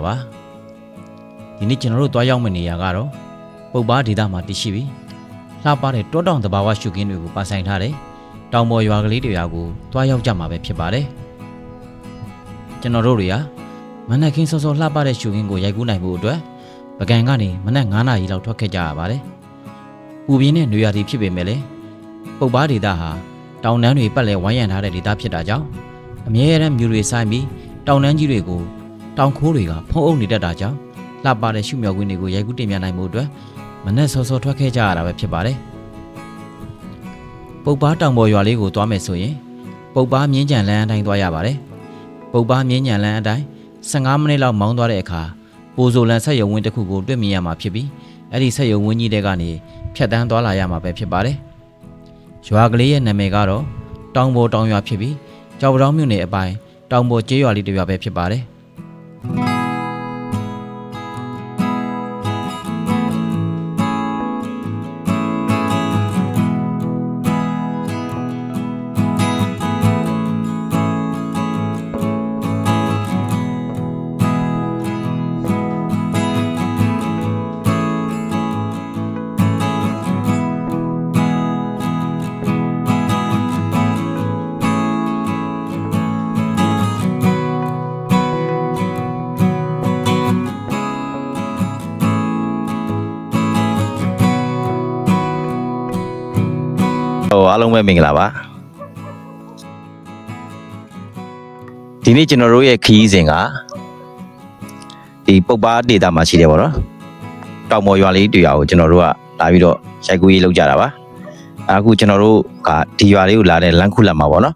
အားလုံးပဲမင်္ဂလာပါဒီနေ့ကျွန်တော်တို့တွားရောက်မယ့်နေရာကတော့ပုပ်ပါဒေသမှာတည်ရှိပြီးလှပတဲ့တောတောင်တဘာဝရှုခင်းတွေကိုပါဆိုင်ထားတဲ့တောင်ပေါ်ရွာကလေးတွေရာကိုတွားရောက်ကြမှာပဲဖြစ်ပါတယ်ကျွန်တော်တို့တွေကမနက်ခင်းစောစောလှပတဲ့ရှုခင်းကိုရိုက်ကူးနိုင်ဖို့အတွက်ပကံကနေမနက်9နာရီလောက်ထွက်ခဲ့ကြရပါတယ်ပူပြင်းတဲ့နေရာတွေဖြစ်ပေမဲ့လည်းပုပ်ပါဒေသဟာတောင်တန်းတွေပတ်လည်ဝိုင်းရံထားတဲ့ဒေသဖြစ်တာကြောင့်အမြဲတမ်းမြူတွေဆိုင်ပြီးတောင်တန်းကြီးတွေကို တောင်ခိုးတွေကဖုံးအုပ်နေတတ်တာကြောင့်လှပတဲ့ရှုမြောက်ကွင်းတွေကိုရိုက်ကူးတင်ပြနိုင်မှုအတွက်မနဲ့စောစောထွက်ခဲ့ကြရတာပဲဖြစ်ပါတယ်။ပုပ်ပါတောင်ပေါ်ရွာလေးကိုသွားမယ်ဆိုရင်ပုပ်ပါမြင်းကြံလမ်းအတိုင်းသွားရပါတယ်။ပုပ်ပါမြင်းကြံလမ်းအတိုင်း15မိနစ်လောက်မောင်းသွားတဲ့အခါပိုးဆိုလန်ဆက်ရုံဝင်းတစ်ခုကိုတွေ့မြင်ရမှာဖြစ်ပြီးအဲ့ဒီဆက်ရုံဝင်းကြီးတဲ့ကနေဖြတ်တန်းသွားလာရမှာပဲဖြစ်ပါတယ်။ရွာကလေးရဲ့နာမည်ကတော့တောင်ပေါ်တောင်ရွာဖြစ်ပြီးကြောက်ပတောင်းမြို့နယ်အပိုင်းတောင်ပေါ်ကျေးရွာလေးတစ်ရွာပဲဖြစ်ပါတယ်။ အားလုံးပဲမင်္ဂလာပါဒီနေ့ကျွန်တော်တို့ရဲ့ခီးစဉ်ကဒီပုပ်ပါဒေတာမှာရှိတယ်ပေါ့နော်တောင်ပေါ်ရွာလေးတွေ့ရအောင်ကျွန်တော်တို့ကလာပြီးတော့ရိုက်ကူးရေးလုပ်ကြတာပါအခုကျွန်တော်တို့ကဒီရွာလေးကိုလာတဲ့လမ်းခုလက်မှာပေါ့နော်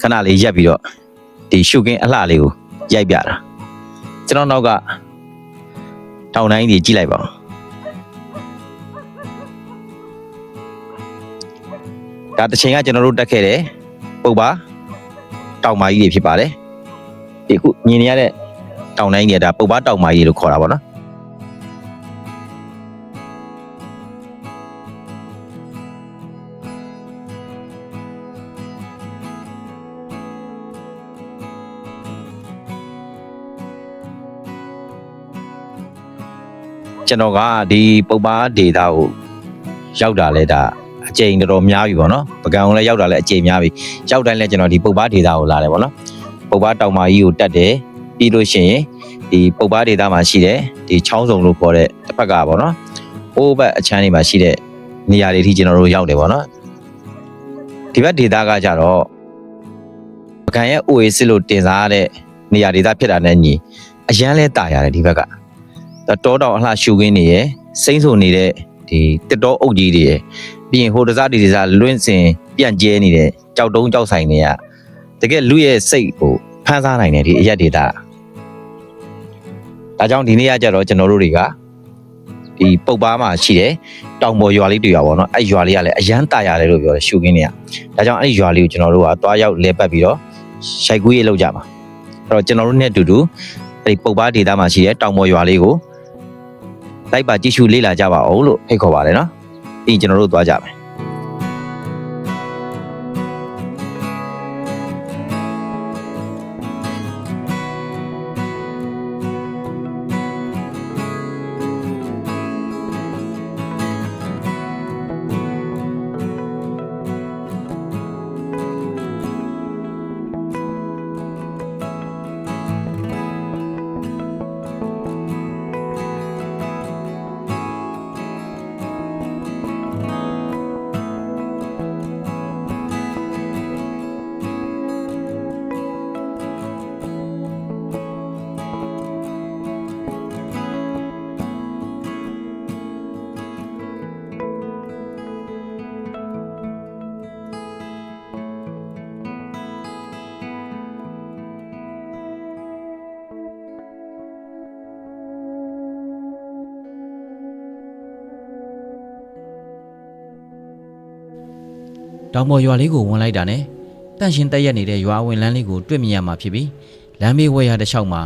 ခဏလေးရက်ပြီးတော့ဒီရှုကင်းအလှလေးကိုရိုက်ပြတာကျွန်တော်နောက်ကတောင်တိုင်းကြီးကြည့်လိုက်ပါဦး ဒါတစ်ချိန်ကကျွန်တော်တို့တက်ခဲ့တယ်ပုတ်ပါတောင်မာကြီးတွေဖြစ်ပါတယ်ဒီခုမြင်နေရတဲ့တောင်တိုင်းကြီးကဒါပုတ်ပါတောင်မာကြီးလို့ခေါ်တာပေါ့နော်ကျွန်တော်ကဒီပုတ်ပါဒေတာကိုရောက်တာလဲဒါ အကြိမ်တော်တော်များပြီပေါ့နော်ပကံအောင်လည်းရောက်တာလည်းအကြိမ်များပြီရောက်တိုင်းလည်းကျွန်တော်ဒီပုပ်ပါဒေတာကိုလာတယ်ပေါ့နော်ပုပ်ပါတောင်မာကြီးကိုတက်တယ်ပြီးလို့ရှိရင်ဒီပုပ်ပါဒေတာမှာရှိတယ်ဒီချောင်းစုံလို့ခေါ်တဲ့တစ်ဖက်ကပေါ့နော်အိုးဘက်အချမ်းတွေမှာရှိတဲ့နေရာတွေထိကျွန်တော်တို့ရောက်တယ်ပေါ့နော်ဒီဘက်ဒေတာကကြတော့ပကံရဲ့ OA စစ်လို့တင်စားရတဲ့နေရာဒေတာဖြစ်တာနဲ့ညီအရန်လဲတာရတယ်ဒီဘက်ကတောတောင်အလှရှူခင်းနေရယ်စိမ့်ဆုံနေတဲ့ ဒီတစ်တောအုပ်ကြီးတွေရယ်ပြီးရင်ဟိုတစားဒီတစားလွင့်စင်ပြန့်ကျဲနေတဲ့ကြောက်တုံးကြောက်ဆိုင်တွေကတကယ်လူရဲ့စိတ်ကိုဖန်ဆားနိုင်တယ်ဒီအရက်ဒေတာဒါကြောင့်ဒီနေ့ကကြတော့ကျွန်တော်တို့တွေကဒီပုတ်ပါမှာရှိတယ်တောင်ပေါ်ရွာလေးတွေ့ရပါတော့အဲ့ရွာလေးကလည်းအရန်တာရတယ်လို့ပြောတယ်ရှုခင်းတွေကဒါကြောင့်အဲ့ဒီရွာလေးကိုကျွန်တော်တို့ကတွားရောက်လဲပတ်ပြီးတော့ရှိုက်ကူးရေးလုပ်ကြပါအဲ့တော့ကျွန်တော်တို့နဲ့အတူတူအဲ့ဒီပုတ်ပါဒေတာမှာရှိတဲ့တောင်ပေါ်ရွာလေးကို လိုက်ပါကြည့်ရှုလေ့လာကြပါအောင်လို့ဖိတ်ခေါ်ပါတယ်နော်ပြီးရင်ကျွန်တော်တို့သွားကြမယ် တောင်ပေါ်ရွာလေးကိုဝင်လိုက်တာနဲ့တန့်ရှင်တက်ရက်နေတဲ့ရွာဝင်လမ်းလေးကိုတွေ့မြင်ရမှာဖြစ်ပြီးလမ်းမေးဝဲရတဲ့လျှောက်မှာ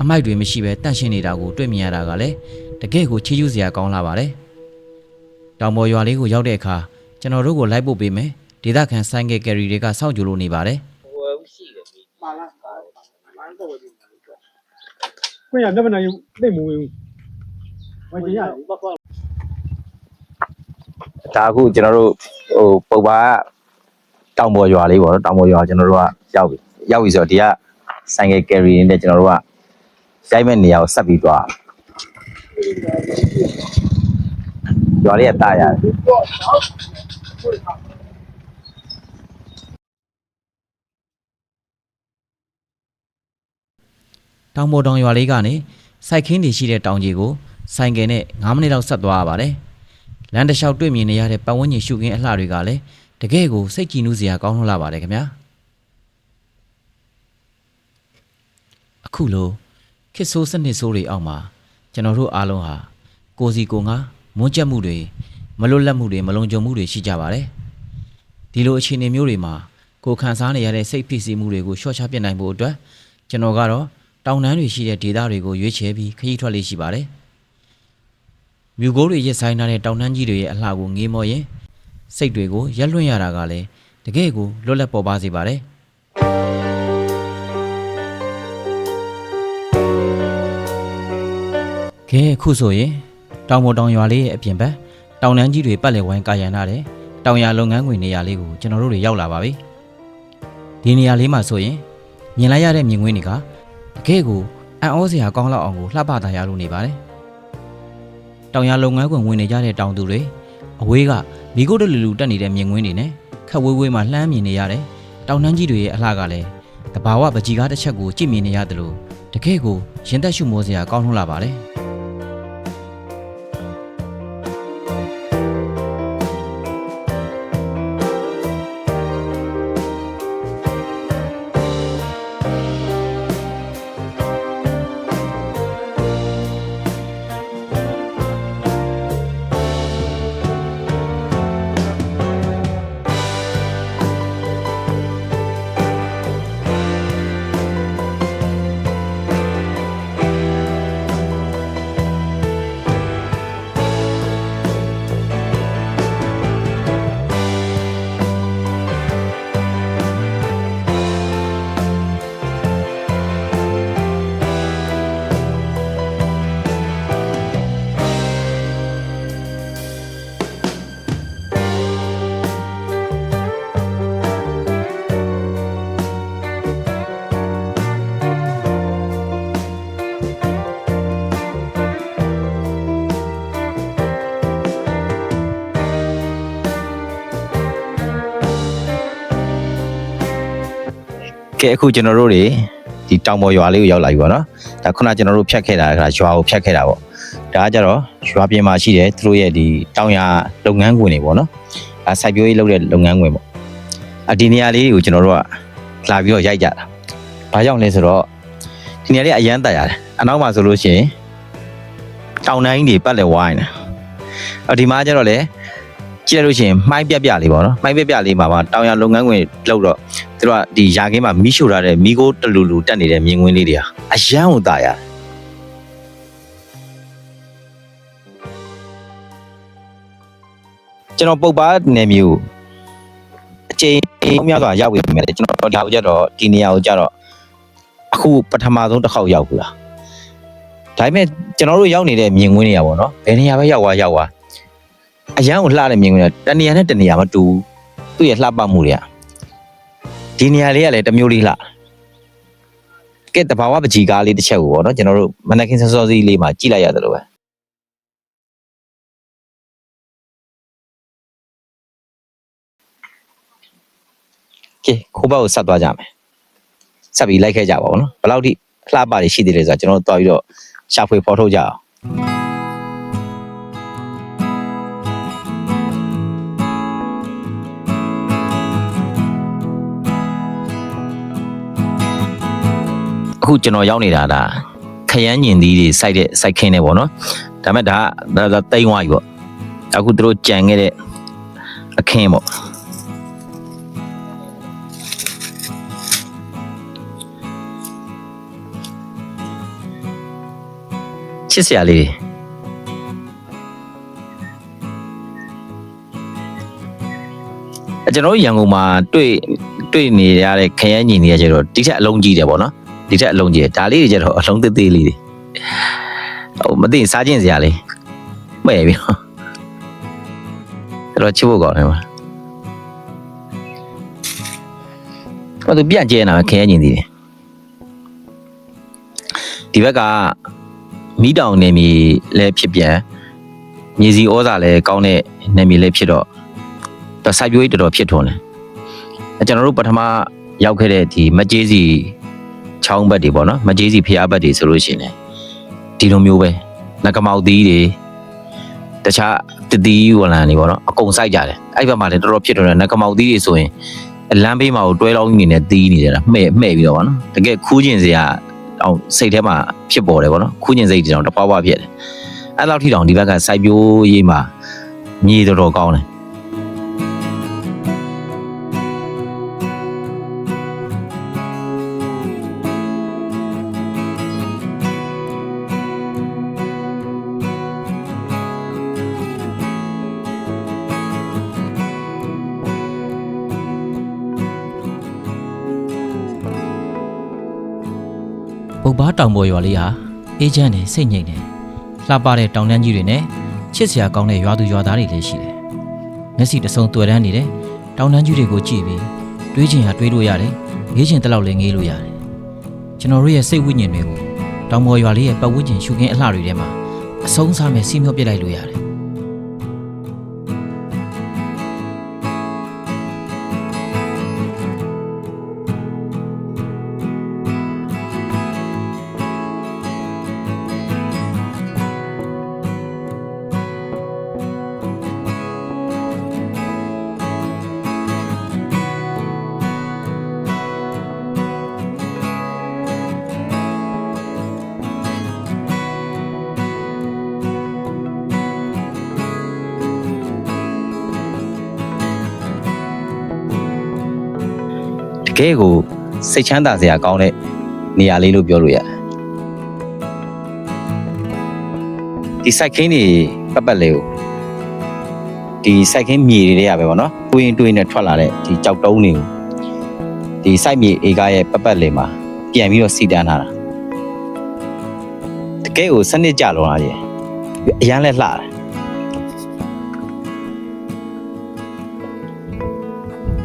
အမိုက်တွေမရှိဘဲတန့်ရှင်နေတာကိုတွေ့မြင်ရတာကလည်းတကယ့်ကိုချီးကျူးစရာကောင်းလာပါတယ်။တောင်ပေါ်ရွာလေးကိုရောက်တဲ့အခါကျွန်တော်တို့ကိုလိုက်ပို့ပေးမယ်ဒေသခံဆိုင်ကယ်ကယ်ရီတွေကစောင့်ကြိုလို့နေပါတယ်။မှန်လားမှန်တော့ဒီမှာလို့ခွင့်ရလက်မနိုင်ဘူးသိမဝင်ဘူးဝင်ကြရတယ် ဒါအခုကျွန်တော်တို့ဟိုပုပ်ပါတောင်ပေါ်ရွာလေးပေါ့နော်တောင်ပေါ်ရွာကျွန်တော်တို့ကရောက်ပြီရောက်ပြီဆိုတော့ဒီကဆိုင်ကယ်ကယ်ရီနဲ့ကျွန်တော်တို့ကရိုက်မဲ့နေရာကိုဆက်ပြီးသွားရွာလေးကတာရတယ်တောင်ပေါ်တောင်ရွာလေးကနေစိုက်ခင်းတွေရှိတဲ့တောင်ကြီးကိုဆိုင်ကယ်နဲ့9မိနစ်လောက်ဆက်သွားရပါတယ် လမ်းတစ်လျှောက်တွေ့မြင်နေရတဲ့ပတ်ဝန်းကျင်ရှုခင်းအလှတွေကလည်းတကယ်ကိုစိတ်ကြည်နူးစရာကောင်းလှလာပါတယ်ခင်ဗျာအခုလိုခစ်ဆိုးစနစ်ဆိုးတွေအောက်မှာကျွန်တော်တို့အားလုံးဟာကိုစီကိုငါမွန်းကျက်မှုတွေမလွတ်လပ်မှုတွေမလုံခြုံမှုတွေရှိကြပါတယ်ဒီလိုအခြေအနေမျိုးတွေမှာကိုခံစားနေရတဲ့စိတ်ဖိစီးမှုတွေကိုရှော့ချပြစ်နိုင်ဖို့အတွက်ကျွန်တော်ကတော့တောင်တန်းတွေရှိတဲ့ဒေသတွေကိုရွေးချယ်ပြီးခရီးထွက်လေးရှိပါတယ် မြူကိုးတွေရက်ဆိုင်ထားတဲ့တောင်တန်းကြီးတွေရဲ့အလှကိုငေးမော်ရင်စိတ်တွေကိုရက်လွှင့်ရတာကလည်းတကယ့်ကိုလွတ်လပ်ပေါ်ပါစေပါတယ်ကဲအခုဆိုရင်တောင်ပေါ်တောင်ရွာလေးရဲ့အပြင်ဘက်တောင်တန်းကြီးတွေပတ်လည်ဝိုင်းကာရန်ထားတဲ့တောင်ရလုပ်ငန်းခွင်နေရာလေးကိုကျွန်တော်တို့တွေရောက်လာပါပြီဒီနေရာလေးမှာဆိုရင်မြင်လိုက်ရတဲ့မြင်ကွင်းတွေကတကယ့်ကိုအံ့ဩစရာကောင်းလောက်အောင်ကိုလှပတာရလို့နေပါတယ်။ တောင်ရလုပ်ငန်းခွင်ဝင်နေကြတဲ့တောင်သူတွေအဝေးကမိကုတ်တလူလူတက်နေတဲ့မြင်ကွင်းတွေနဲ့ခက်ဝေးဝေးမှလှမ်းမြင်နေရတဲ့တောင်နှန်းကြီးတွေရဲ့အလှကလည်းတဘာဝပကြီးကားတစ်ချက်ကိုကြည့်မြင်နေရတယ်လို့တကယ့်ကိုရင်သက်ရှုမောစရာကောင်းလှလာပါတယ်။ ကဲအခုကျွန်တော်တို့တွေဒီတောင်ပေါ်ရွာလေးကိုရောက်လာပြီပေါ့နော်ဒါခုနကျွန်တော်တို့ဖြတ်ခဲ့တာကရွာကိုဖြတ်ခဲ့တာပေါ့ဒါကကြတော့ရွာပြင်မှာရှိတယ်သူတို့ရဲ့ဒီတောင်ရလုပ်ငန်းခွင်တွေပေါ့နော်အဲစိုက်ပျိုးရေးလုပ်တဲ့လုပ်ငန်းခွင်ပေါ့အဒီနေရာလေးကိုကျွန်တော်တို့ကလာပြီးတော့ရိုက်ကြတာဘာကြောင့်လဲဆိုတော့ဒီနေရာလေးအရန်တက်ရတယ်အနောက်မှာဆိုလို့ရှိရင်တောင်တိုင်းတွေပတ်လည်ဝိုင်းတယ်အဒီမှာကျတော့လေ ကြည့်လိုက်လို့ရှိရင်မှိုင်းပြက်ပြလေးပေါ့နော်မှိုင်းပြက်ပြလေးမှာပါတောင်ရလုပ်ငန်းခွင်လောက်တော့သူတို့ကဒီယာကင်းမှာမိရှို့ထားတဲ့မိကိုတလူလူတက်နေတဲ့မြင်ကွင်းလေးတွေဟာအယံ့ကိုတာရတယ်ကျွန်တော်ပုတ်ပါနယ်မြေကိုအချိန်များစွာရောက်ပြီမြင်တယ်ကျွန်တော်ဒါကိုကြတော့ဒီနေရာကိုကြတော့အခုပထမဆုံးတစ်ခေါက်ရောက်ဘူးလားဒါပေမဲ့ကျွန်တော်တို့ရောက်နေတဲ့မြင်ကွင်းနေရာပေါ့နော်ဘယ်နေရာပဲရောက်သွားရောက်သွား အရန်ကိုလှတဲ့မြင်ကွင်းတွေတနေရာနဲ့တနေရာမတူဘူးသူ့ရဲ့လှပမှုတွေကဒီနေရာလေးကလည်းတစ်မျိုးလေးလှကဲတဘာဝပကြီးကားလေးတစ်ချက်ကိုပေါ့နော်ကျွန်တော်တို့မနက်ခင်းစောစောစီးလေးမှာကြည့်လိုက်ရတယ်လို့ပဲကဲခိုးဘက်ကိုဆက်သွားကြမယ်ဆက်ပြီးလိုက်ခဲ့ကြပါဦးနော်ဘယ်လောက်ထိလှပတွေရှိသေးလဲဆိုတော့ကျွန်တော်တို့တွားပြီးတော့ရှာဖွေဖော်ထုတ်ကြအောင် အခုကျွန်တော်ရောက်နေတာဒါခရမ်းညင်သီးတွေစိုက်တဲ့စိုက်ခင်းနေပေါ့နော်ဒါပေမဲ့ဒါကဒါဒါတိမ်ဝါကြီးပေါ့အခုသူတို့ကြံခဲ့တဲ့အခင်းပေါ့ချစ်စရာလေးတွေအကျွန်တော်တို့ရန်ကုန်မှာတွေ့တွေ့နေရတဲ့ခရမ်းညီနေရကျတော့ဒီထက်အလုံးကြီးတယ်ပေါ့နော် ဒီထက်အလုံးကြီးတယ်ဒါလေးတွေကျတော့အလုံးသေးသေးလေးတွေဟိုမသိရင်စားခြင်းစရာလေးမှဲ့ပြီးတော့တော်တော်ချစ်ဖို့ကောင်းတယ်ပါဘာသူပြန့်ကျဲနေတာခဲရင်နေတယ်ဒီဘက်ကမိတောင်နေမီလဲဖြစ်ပြန်မြေစီဩဇာလဲကောင်းတဲ့နေမီလဲဖြစ်တော့တော့စိုက်ပျိုးရေးတော်တော်ဖြစ်ထွန်းတယ်အဲကျွန်တော်တို့ပထမရောက်ခဲ့တဲ့ဒီမကြေးစီ ချောင်းဘက်တွေပေါ့နော်မကြေးစီဖျားဘက်တွေဆိုလို့ရှိရင်လည်းဒီလိုမျိုးပဲငကမောက်သီးတွေတခြားတတိဝလံတွေပေါ့နော်အကုန်စိုက်ကြတယ်အဲ့ဘက်မှာလည်းတော်တော်ဖြစ်ထွန်းတယ်ငကမောက်သီးတွေဆိုရင်လမ်းဘေးမှာကိုတွဲလောင်းနေနေသီးနေတယ်လားမှဲ့မှဲ့ပြီးတော့ပေါ့နော်တကယ်ခူးကျင်စရာအောင်စိတ်ထဲမှာဖြစ်ပေါ်တယ်ပေါ့နော်ခူးကျင်စိတ်တောင်တပွားပွားဖြစ်တယ်အဲ့လောက်ထိတောင်ဒီဘက်ကစိုက်ပျိုးရေးမှာမြေတော်တော်ကောင်းတယ် တောင်ပေါ်ရွာလေးဟာအေဂျင့်နဲ့စိတ်ငြိမ်တယ်လှပတဲ့တောင်တန်းကြီးတွေနဲ့ချစ်စရာကောင်းတဲ့ရွာသူရွာသားတွေလည်းရှိတယ်မျက်စိတစ်စုံတွေ့တန်းနေတယ်တောင်တန်းကြီးတွေကိုကြည့်ပြီးတွေးချင်ဟာတွေးလို့ရတယ်ငေးချင်တလောက်လည်းငေးလို့ရတယ်ကျွန်တော်တို့ရဲ့စိတ်ဝိညာဉ်တွေကိုတောင်ပေါ်ရွာလေးရဲ့ပတ်ဝန်းကျင်ရှုခင်းအလှတွေထဲမှာအဆုံးစားမဲ့စီးမျောပစ်လိုက်လို့ရတယ် ကယ်ကိုစိတ်ချမ်းသာစရာကောင်းတဲ့နေရာလေးလို့ပြောလို့ရတယ်ဒီစိုက်ခင်းတွေပတ်ပတ်လေးကိုဒီစိုက်ခင်းမြေတွေတွေကပဲပေါ့နော်တွင်းတွင်းနဲ့ထွက်လာတဲ့ဒီကြောက်တုံးတွေကိုဒီစိုက်မြေဧကရဲ့ပတ်ပတ်လေးမှာပြန်ပြီးတော့စီတန်းထားတာတကယ်ကိုစနစ်ကြလုံးလာကြီးအရန်လဲလှတယ်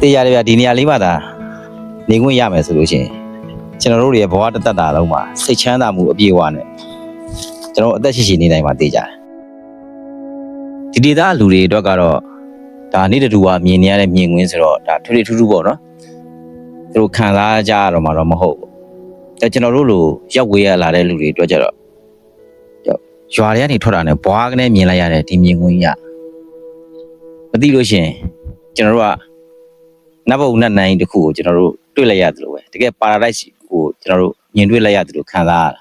တရားရပြဒီနေရာလေးမှာသာ နေခွင့်ရမယ်ဆိုလို့ရှိရင်ကျွန်တော်တို့တွေရဲ့ဘဝတစ်သက်တာလုံးမှာစိတ်ချမ်းသာမှုအပြည့်အဝနဲ့ကျွန်တော်အသက်ရှိရှိနေနိုင်မှာသိကြတယ်ဒီဒေသလူတွေအတွက်ကတော့ဒါနေ့တူကမြင်နေရတဲ့မြင်ကွင်းဆိုတော့ဒါထွေထွေထူးထူးပေါ့နော်သူတို့ခံစားကြရတော့မှာတော့မဟုတ်ဘူးအဲကျွန်တော်တို့လိုရောက်ဝေးရလာတဲ့လူတွေအတွက်ကြတော့ရွာတွေကနေထွက်တာနဲ့ဘွားကနေမြင်လိုက်ရတဲ့ဒီမြင်ကွင်းကြီးကမသိလို့ရှိရင်ကျွန်တော်တို့ကနတ်ဘုံနတ်နိုင်တစ်ခုကိုကျွန်တော်တို့ တွေ့လိုက်ရတယ်လို့ပဲတကယ် paradise ကိုကျွန်တော်တို့မြင်တွေ့လိုက်ရတယ်လို့ခံစားရတာ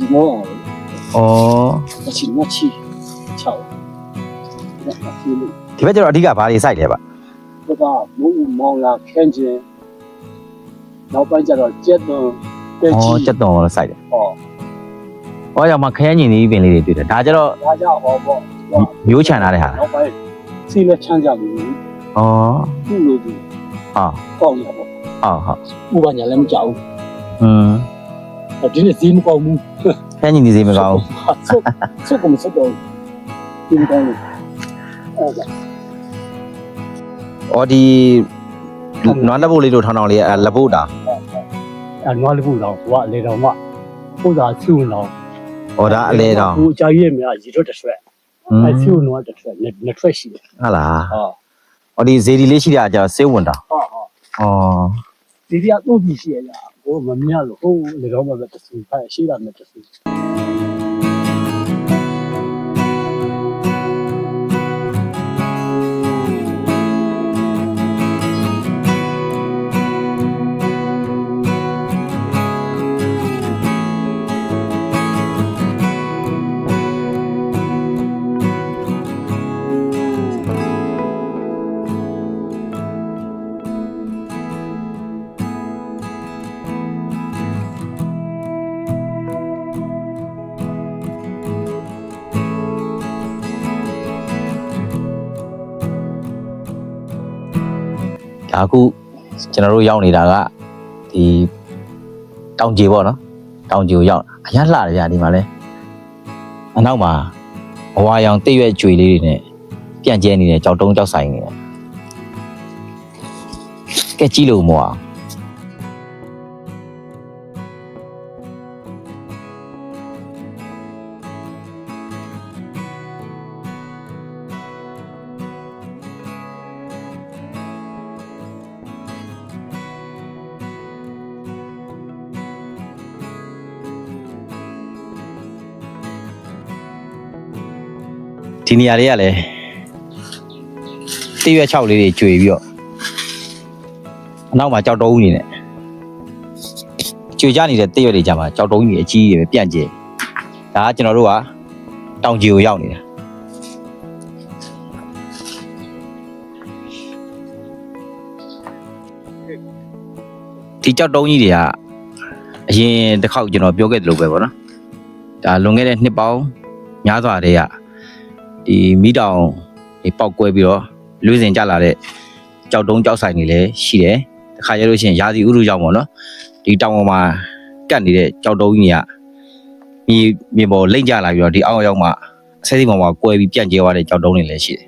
ဒီမှာဒီမောအောင်ဩအချင်းမချီချောက်ဒါအချီလို့ဒီဘက်ကျတော့အဓိကဘာတွေစိုက်လဲဗျဒါကမုံမောင်လာခန်းချင်းနောက်ပိုင်းကျတော့ကျက်သွန်တဲချီဩစက်တော်လို့စိုက်တယ်ဟောဩရောက်မှခရမ်းညင်လေးပင်လေးတွေတွေ့တယ်ဒါကျတော့ဒါကြောင့်ဟောပေါ့မျိုးချန်ထားတဲ့ဟာနောက်ပိုင်းစီးလက်ချမ်းကြပြီဩသူ့လိုသူဟာကောင်းရပေါ့ဟုတ်ဟုတ်ဥပညာလည်းမကြောက်อืมဘူး ဒီနေ့ဈေးမကောင်းဘူးခရမ်းညင်ဒီစိမကောင်းဆုတ်ဆုတ်ကမဆုတ်တော့ဒီမကောင်းဘူးအဲ့ဒါဩဒီနွားလက်ဖို့လေးတို့ထောင်းထောင်းလေးအဲလက်ဖို့တာအနွားလေးဘူးတော့ဟိုကအလေတော်မှဥသာဆူတော့ဩဒါအလဲတောင်ဟိုအကြာကြီးရဲ့မြရေတော့တစ်ဆွဲอืมအဲဆူနွားတစ်ဆွဲနှစ်ထွက်ရှိတယ်ဟုတ်လားဟောဩဒီဇေဒီလေးရှိတာကျတော့စေးဝင်တာဟောဟောဩဒီတရားတော့ကြည့်ရှိရလားဘိုးို မမြလို့ဟိုလေတော့မှပဲတဆူဖိုက်ရှိတာနဲ့တဆူ ဒါအခုကျွန်တော်တို့ရောက်နေတာကဒီတောင်ကြီးပေါ့နော်တောင်ကြီးကိုရောက်အရလှတယ်ဗျာဒီမှာလဲအနောက်မှာဘဝရောင်တိတ်ရွက်ကြွေလေးတွေနဲ့ပြန့်ကျဲနေတဲ့ကြောက်တုံးကြောက်ဆိုင်နေတယ်ကဲကြည့်လို့မဟုတ် ဒီနေရာလေးကလည်းတိရွက်6လေးတွေကျွေပြီးတော့အနောက်မှာကြောက်တုံးနေနဲ့ကျွေကြနေတဲ့တိရွက်တွေကြမှာကြောက်တုံးကြီးအကြီးကြီးပဲပြန့်ကျဲဒါကကျွန်တော်တို့ကတောင်ကြီးကိုရောက်နေတာဒီကြောက်တုံးကြီးတွေကအရင်တစ်ခေါက်ကျွန်တော်ပြောခဲ့သလိုပဲပေါ့နော်ဒါလွန်ခဲ့တဲ့နှစ်ပေါင်းများစွာတည်းက ဒီမိတောင်ဒီပောက်ကွဲပြီးတော့လွှင့်စင်ကြလာတဲ့ကြောက်တုံးကြောက်ဆိုင်တွေလည်းရှိတယ်တခါကျလို့ရှိရင်ရာသီဥတုကြောင့်ပေါ့နော်ဒီတောင်ပေါ်မှာကတ်နေတဲ့ကြောက်တုံးကြီးကမြေမြေပေါ်လိမ့်ကျလာပြီးတော့ဒီအောက်ရောက်မှအဆဲစီပေါ်မှာကွဲပြီးပြန့်ကျဲသွားတဲ့ကြောက်တုံးတွေလည်းရှိတယ်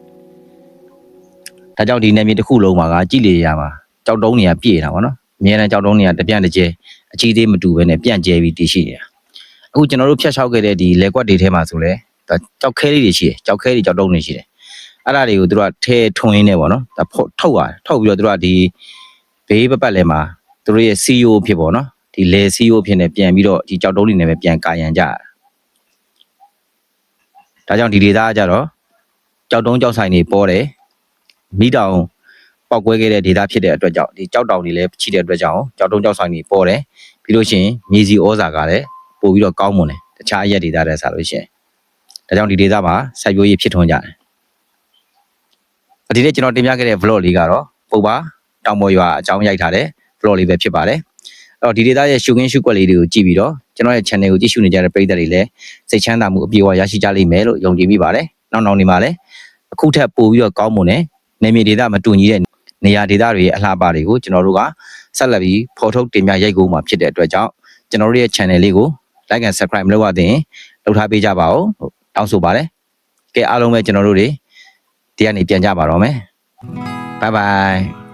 ဒါကြောင့်ဒီနယ်မြေတစ်ခုလုံးမှာကကြည်လေရမှာကြောက်တုံးတွေကပြည့်နေတာပေါ့နော်အများနဲ့ကြောက်တုံးတွေကတပြန့်တစ်ကျဲအကြီးသေးမတူဘဲနဲ့ပြန့်ကျဲပြီးတည်ရှိနေတာအခုကျွန်တော်တို့ဖျက်ချောက်ခဲ့တဲ့ဒီလက်ကွက်တွေထဲမှာဆိုလဲ ဒါကြောက်ခဲလေးတွေရှိတယ်ကြောက်ခဲတွေကြောက်တုံးတွေရှိတယ်အဲ့ဒါတွေကိုသူတို့ကထဲထွင်းနေပေါ့နော်ဒါဖောက်ထုတ်ရတယ်ထုတ်ပြီးတော့သူတို့ကဒီဘေးပပတ်လဲမှာသူတို့ရဲ့ CEO ဖြစ်ပေါ့နော်ဒီလေ CEO ဖြစ်နေပြန်ပြီးတော့ဒီကြောက်တုံးတွေနဲ့ပဲပြန်ကာယံကြရတာဒါကြောင့်ဒီဒေသကကြတော့ကြောက်တုံးကြောက်ဆိုင်တွေပေါ်တယ်မိတောင်ပောက်ကွဲခဲ့တဲ့ဒေသဖြစ်တဲ့အတွက်ကြောင့်ဒီကြောက်တောင်တွေလည်းချိတဲ့အတွက်ကြောင့်ကြောက်တုံးကြောက်ဆိုင်တွေပေါ်တယ်ပြီးလို့ရှိရင်မြေစီဩဇာကလည်းပို့ပြီးတော့ကောင်းမွန်တယ်တခြားအရက်ဒေသတဲ့ဆိုလို့ရှိရင် ဒါကြောင့်ဒီဒေသမှာစိုက်ပျိုးရေးဖြစ်ထွန်းကြတယ်။ဒီနေ့ကျွန်တော်တင်ပြခဲ့တဲ့ vlog လေးကတော့ပုပ်ပါတောင်ပေါ်ရွာအကြောင်းရိုက်ထားတဲ့ vlog လေးပဲဖြစ်ပါတယ်။အဲ့တော့ဒီဒေသရဲ့ရှုခင်းရှုကွက်လေးတွေကိုကြည့်ပြီးတော့ကျွန်တော်ရဲ့ channel ကိုကြည့်ရှုနေကြတဲ့ပရိသတ်တွေလည်းစိတ်ချမ်းသာမှုအပြည့်အဝရရှိကြလိမ့်မယ်လို့ယုံကြည်မိပါတယ်။နောက်နောက်နေမှာလည်းအခုထက်ပိုပြီးတော့ကောင်းမွန်တဲ့နေမြေဒေသမတူညီတဲ့နေရာဒေသတွေရဲ့အလှပတွေကိုကျွန်တော်တို့ကဆက်လက်ပြီးဖော်ထုတ်တင်ပြရိုက်ကူးမှာဖြစ်တဲ့အတွက်ကြောင့်ကျွန်တော်တို့ရဲ့ channel လေးကို like and subscribe မလုပ်ရသေးရင်လုပ်ထားပေးကြပါဦးဟု တ်တောင်းဆိုပါတယ်ကဲအားလုံးပဲကျွန်တော်တို့တွေဒီကနေပြန်ကြပါတော့မယ်ဘိုင်ဘိုင်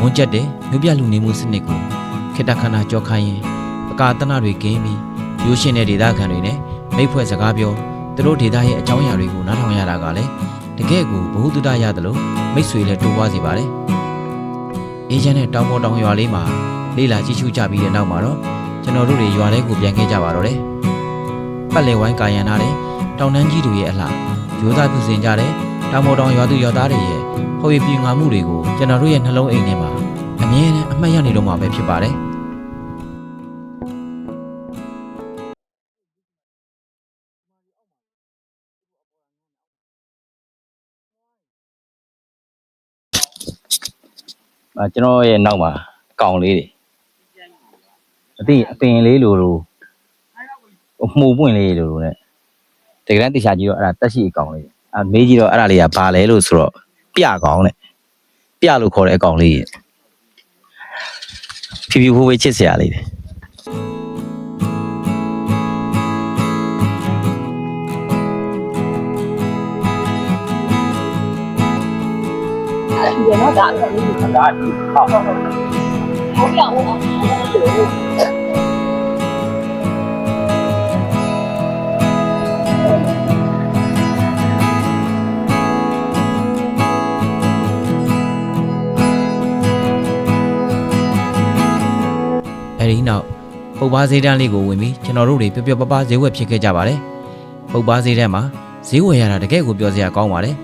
မွန်ကျက်တဲ့မြို့ပြလူနေမှုစနစ်ကို ခေတ္တခဏကြောခိုင်းရင်အကာတနတွေကင်းပြီးရိုးရှင်တဲ့ဒေသခံတွေနဲ့မိတ်ဖွဲ့စကားပြောသူတို့ဒေသရဲ့အကြောင်းအရာတွေကိုနားထောင်ရတာကလည်းတကယ့်ကိုဘ ഹു တုဒရတယ်လို့မိတ်ဆွေလည်းတိုးပွားစေပါတယ်အေဂျင့်နဲ့တောင်ပေါ်တောင်ရွာလေးမှာလေးလာကြည့်ရှုကြပြီးတဲ့နောက်မှာတော့ကျွန်တော်တို့တွေရွာထဲကိုပြန်ခဲ့ကြပါတော့တယ်ပတ်လည်ဝိုင်းကာယံထားတဲ့တောင်တန်းကြီးတွေရဲ့အလှရိုးသားပြုစင်ကြတဲ့တောင်ပေါ်တောင်ရွာသူရွာသားတွေရဲ့ဟော်ရပြငါမှုတွေကိုကျွန်တော်တို့ရဲ့နှလုံးအိမ်ထဲမှာအမြဲတမ်းအမှတ်ရနေတော့မှာပဲဖြစ်ပါတယ် ကျွန်တော်ရဲ့နောက်မှာကောင်လေးတွေအသိအပင်လေးလိုလိုမှုပွင့်လေးလိုလို ਨੇ တကယ်တမ်းတေချာကြည့်တော့အဲ့ဒါတက်ရှိအကောင်လေးအဲမေးကြည့်တော့အဲ့ဒါလေးကဘာလဲလို့ဆိုတော့ပြကောင်တဲ့ပြလို့ခေါ်တဲ့အကောင်လေးရဲ့ဖြူဖြူဖိုးဖိုးချစ်စရာလေးတွေ ရှိတယ်နော်ဒါအကောင်လေးကိုဒါဒီဟုတ်ဘုရားဦးအောင်အဲဒီနောက်ပုပ်ပါဈေးတန်းလေးကိုဝင်ပြီးကျွန်တော်တို့တွေပျော်ပျော်ပါးပါးဈေးဝယ်ဖြစ်ခဲ့ကြပါတယ်ပုပ်ပါဈေးတန်းမှာဈေးဝယ်ရတာတကယ်ကိုပြောစရာကောင်းပါတယ်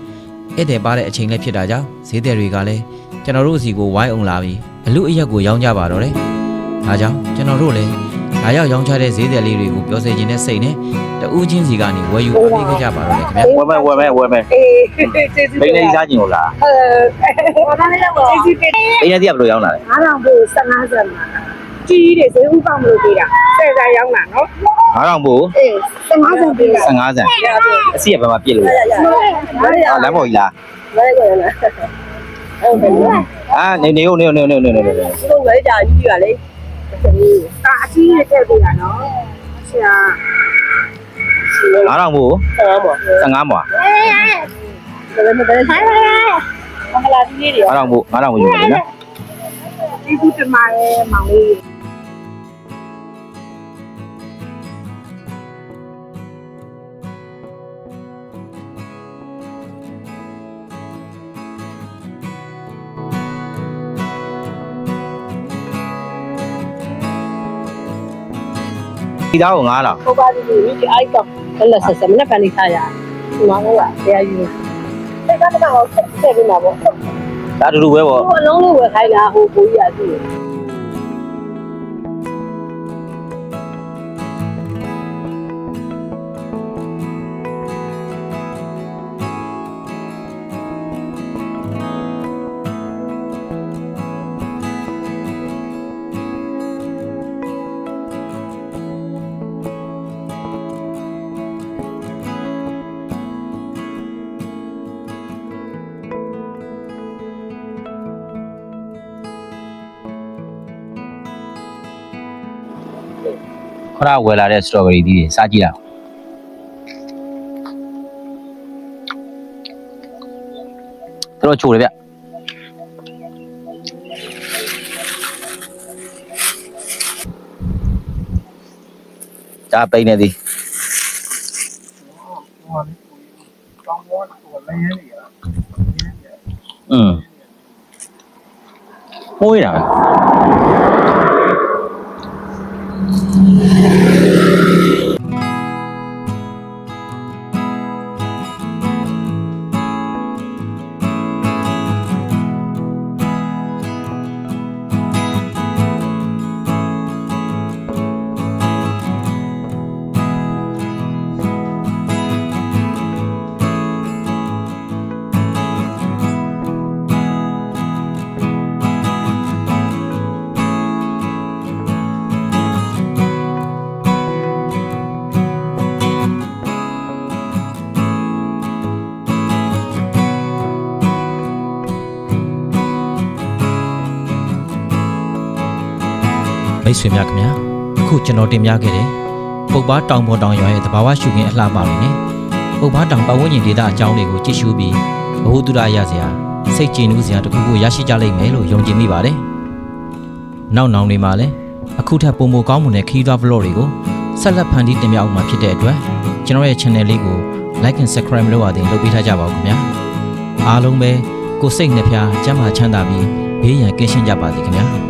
ဧည့်သည်ပါတဲ့အချိန်လည်းဖြစ်တာကြောင့်ဈေးသည်တွေကလည်းကျွန်တော်တို့စီကိုဝိုင်းအောင်လာပြီးအလူအရက်ကိုရောင်းကြပါတော့တယ်ဒါကြောင့်ကျွန်တော်တို့လည်းဒါရောက်ရောင်းချတဲ့ဈေးသည်လေးတွေကိုပြောစေခြင်းနဲ့စိတ်နဲ့တဦးချင်းစီကနေဝယ်ယူအားပေးခဲ့ကြပါတော့တယ်ခင်ဗျာဝယ်မယ်ဝယ်မယ်ဝယ်မယ်အေးကျေးဇူးဘိန်းလေးစားခြင်းလို့လားအဲဘာသာလေးတော့ကျေးဇူးတင်ဘိန်းလေးတည်းဘယ်လိုရောင်းလာလဲအားလုံးကို15ဆယ်မှာ ကြီးတွေဈေးဥပမလို့ပေးတာဆယ်ဆန်ရောက်လာနော်9000ပို့အေး50ပေးတာ50ဆန်အစီကဘာမှပြစ်လို့ဟာလမ်းပေါ်ကြီးလားလမ်းပေါ်လားဟုတ်ကဲ့အာနေနေနေနေနေနေနေတို့လည်းကြာကြီးပါလေဒါအကြီးတွေထည့်ပေးတာနော်ဆရာအားတော့ဘူး15မော15မောအားတော့ဘူးအားတော့ဘူးယူနေနော်ဒီကူတမားရဲ့မောင်လေး ဒီသားကို9000ဟိုပါဒီလိုဒီအိုက်တော့လည်းလက်ဆက်ဆက်မနဲ့ကန်နေထားရဒီမှာတော့တရားယူတယ်ကတော့ဆက်ဆက်ပြီးမှာပေါ့ဒါအတူတူပဲပေါ့ဟိုအလုံးလေးဝယ်ခိုင်းတာဟိုကိုကြီးရသူ့ ရဝယ်လာတဲ့ strawberry သီးတွေစားကြည့်လိုက်တော်တော်ချိုတယ်ဗျဒါပိနေသည်อืมမွေးတာပဲမိ တ်ဆွေများခင်ဗျာအခုကျွန်တော်တင်ပြခဲ့တဲ့ပုပ်ပါတောင်ပေါ်တောင်ရွာရဲ့တဘာဝရှုခင်းအလှပတွေနဲ့ပုပ်ပါတောင်ပတ်ဝန်းကျင်ဒေသအကြောင်းတွေကိုကြည့်ရှုပြီးဘ ഹു တုရရစရာစိတ်ကြည်နူးစရာတစ်ခုခုရရှိကြလိမ့်မယ်လို့ယုံကြည်မိပါတယ်။နောက်နောင်တွေမှာလည်းအခုထပ်ပုံမကောင်းမှုနဲ့ခီးသွွား vlog တွေကိုဆက်လက်ဖန်တီးတင်ပြအောင်မှာဖြစ်တဲ့အတွက်ကျွန်တော်ရဲ့ channel လေးကို like and subscribe လုပ်ရတဲ့လုပ်ပေးထားကြပါဦးခင်ဗျာ။အားလုံးပဲကိုယ်စိတ်နှဖျားစမ်းမချမ်းသာပြီးဘေးရန်ကင်းရှင်းကြပါစေခင်ဗျာ။